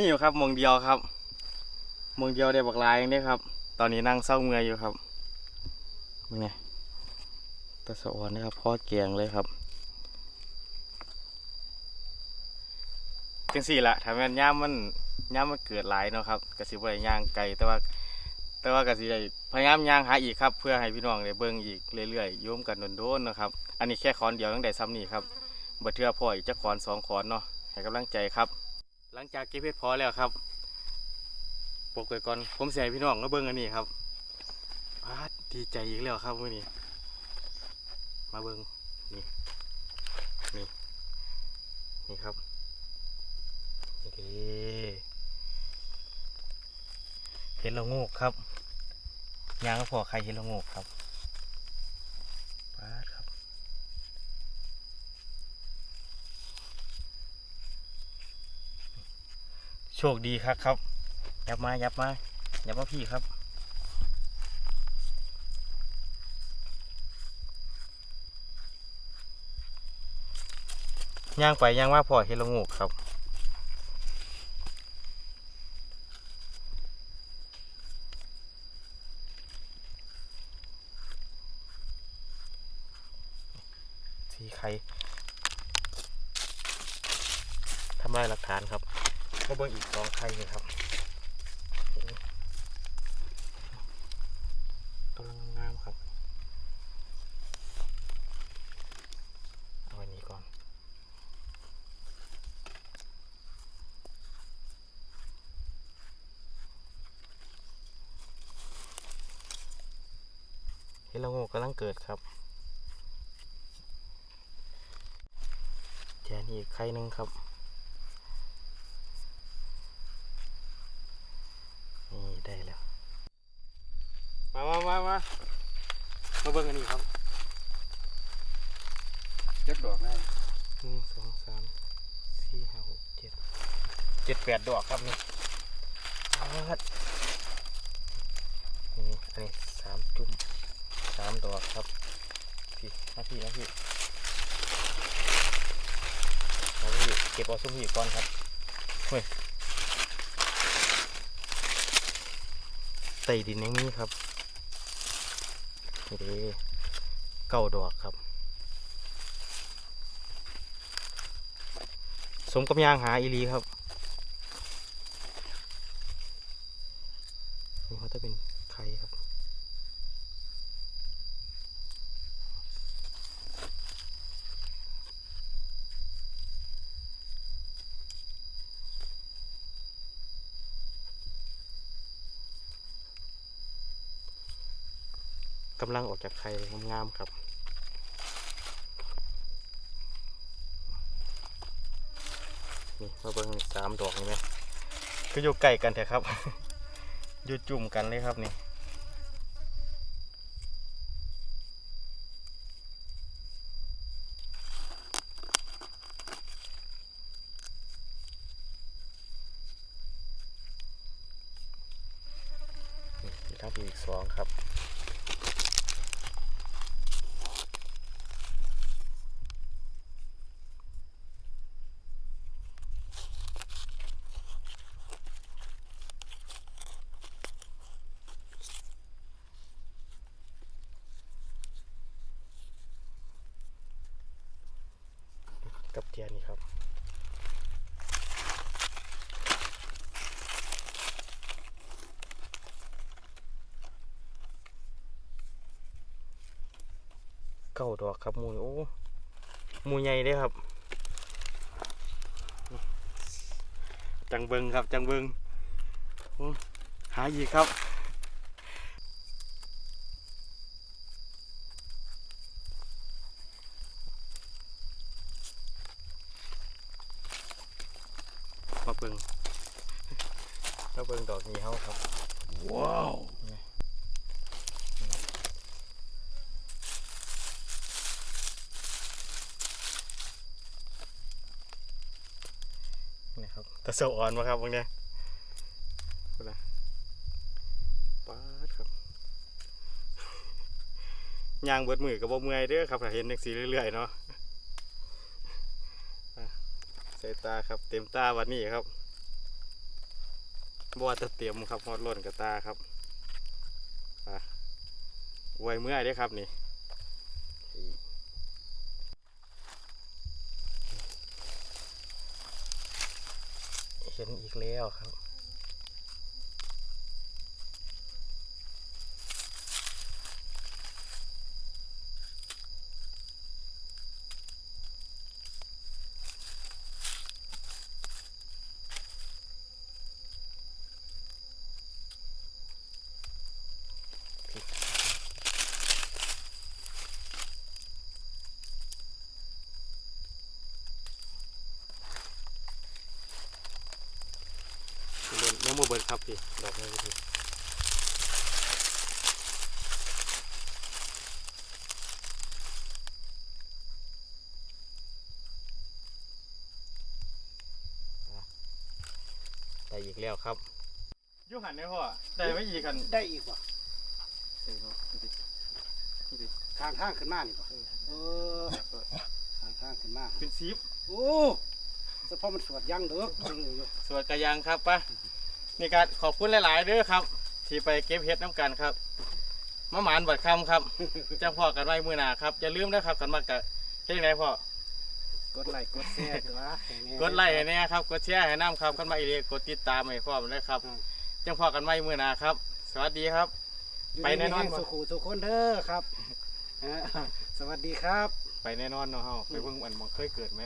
นี่อยู่ครับมองเดียวครับมองเดียวได้บักลายอย่างนี้ครับ ตอนนี้นั่งเศร้าเมื่อยอยู่ครับนี่ไงตะสะออนนะครับพ่อแกงเลยครับจังสี่ละถ้าแม่นย่ามมันย่ามมันเกิดหลายเนาะครับกระสิบได้ย่างไกลแต่ว่า แต่ว่ากระสิได้พยายามย่างหาอีกครับ เพื่อให้พี่น้องได้เบิ่งอีกเรื่อยๆโยมกันโดนๆนะครับ อันนี้แค่คอนเดียวตั้งแต่ซ้ำนี่ครับบ่เทื่อพ่ออีกจะคอนสองคอนเนาะให้กำลังใจครับ หลังจากเก็บเพชรพอแล้วครับปกไว้ก่อนผมเสียพี่น้องก็เบิ่งอันนี้ครับดีใจอีกแล้วครับมื้อนี้มาเบิ่งนี่นี่นี่ครับนี่เด้เห็นละโงกครับยางก็พอใครเห็นละโงกครับปาดครับ โชคดีครับครับ ยับมา ยับมา ยับมาพี่ครับ ย่างไปย่างว่าพอเฮลงูกครับสีไข่ทำลายหลักฐานครับ มาเบิ่งอีกสองไข่เลยครับกำลังงามครับ เอาไว้นี้ก่อนเฮดละโงูกำลังเกิดครับแจนี่ไข่หนึ่งครับ นี่ได้แล้ว มามามามา มาเบิ่งอันนี้ครับเจ็ดดอกแม่หนึ่งสองสามสี่ห้าหกเจ็ดเจ็ดแปดดอกครับนี่ปาดนี่อันนี้สามจุ่มสามดอกครับพี่มาพี่มาพี่มาพี่เก็บเอาซุ้มพี่ก่อนครับเฮ้ยไต่ดินอย่างนี้ครับนี่ เด้เก้าดอกครับ สมกับยางหาอีหลีครับนี่เขาจะเป็นไข่ครับ กำลังออกจากไข่งามๆครับนี่มาเบิ้งนี่สามดอกนี่ไหมคืออยู่ใกล้กันแท้ครับ อยู่จุ่มกันเลยครับนี่นี่ทั้งปีอีกสองครับ กับเทียนนี่ครับเก้าดอกครับมูโอ้มูใหญ่เด้ครับ จังเบิงครับจังเบิงโอ้หาอีกครับ เบิงมาเบิงดอกนี้เฮาครับ ว้าวนี่ครับตะโซอ่อนมาครับพวกเนี้ยพูดนะป๊าดครับย่างเบิดมือกับบ่เมื่อยเด้อครับถ้าเห็นจังสีเรื่อยๆเนาะอะ ใส่ตาครับเต็มตาวันนี้ครับบัวจะเตรียมครับฮอดล้นกระตาครับอะไวเมื่อยเด้ครับนี่เห็นอีกแล้วครับ เล่นยังโมเบิร์ดครับพี่ดอกนี้พี่ได้อีกแล้วครับอยูหันได้พ่อได้ไม่อีกกันได้อีกบ่เออเนาะนี่ดินี่ดิทางทางขึ้นมานี่บ่เออทางทางขึ้นมาเป็นซีฟโอ้เฉพาะมันสวดยังเด้อเอออยู่สวัสดียังครับปะ นี่การขอบคุณหลายๆเด้อครับ ที่ไปเก็บเห็ดน้ำกันครับมาหมานบัดคำครับจังพอกันไว้มือหนาครับอย่าลืมนะครับกันมากะเฮ็ดจั่งไหนพ่อกดไลค์กดแชร์ตัวให้แน่กดไลค์ให้แน่ครับกดแชร์ให้น้ำครับกันมาอีกกดติดตามให้พร้อมเลยครับจังพอกันไว้มือหนาครับ สวัสดีครับอยู่ไปแน่นอนดีมีแรงสุขูทุกคนเด้อครับเออสวัสดีครับ ไปแน่นอนเนาะเฮาไปเบิ่งอันมองเคยเกิดไหม